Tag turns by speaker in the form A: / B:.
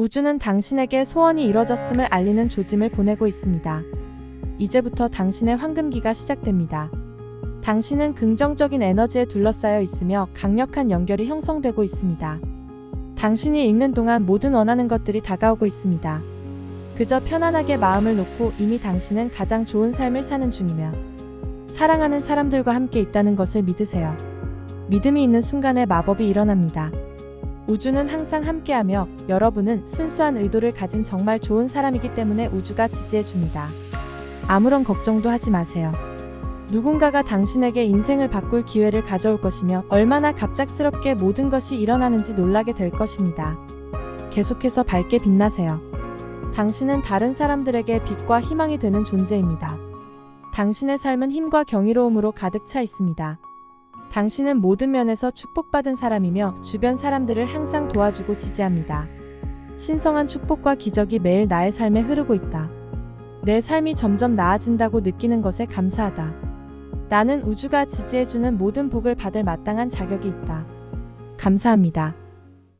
A: 우주는 당신에게 소원이 이뤄졌음을 알리는 조짐을 보내고 있습니다. 이제부터 당신의 황금기가 시작됩니다. 당신은 긍정적인 에너지에 둘러싸여 있으며 강력한 연결이 형성되고 있습니다. 당신이 읽는 동안 모든 원하는 것들이 다가오고 있습니다. 그저 편안하게 마음을 놓고 이미 당신은 가장 좋은 삶을 사는 중이며 사랑하는 사람들과 함께 있다는 것을 믿으세요. 믿음이 있는 순간에 마법이 일어납니다. 우주는 항상 함께하며 여러분은 순수한 의도를 가진 정말 좋은 사람이기 때문에 우주가 지지해 줍니다. 아무런 걱정도 하지 마세요. 누군가가 당신에게 인생을 바꿀 기회를 가져올 것이며 얼마나 갑작스럽게 모든 것이 일어나는지 놀라게 될 것입니다. 계속해서 밝게 빛나세요. 당신은 다른 사람들에게 빛과 희망이 되는 존재입니다. 당신의 삶은 힘과 경이로움으로 가득 차 있습니다. 당신은 모든 면에서 축복받은 사람이며 주변 사람들을 항상 도와주고 지지합니다. 신성한 축복과 기적이 매일 나의 삶에 흐르고 있다. 내 삶이 점점 나아진다고 느끼는 것에 감사하다. 나는 우주가 지지해주는 모든 복을 받을 마땅한 자격이 있다. 감사합니다.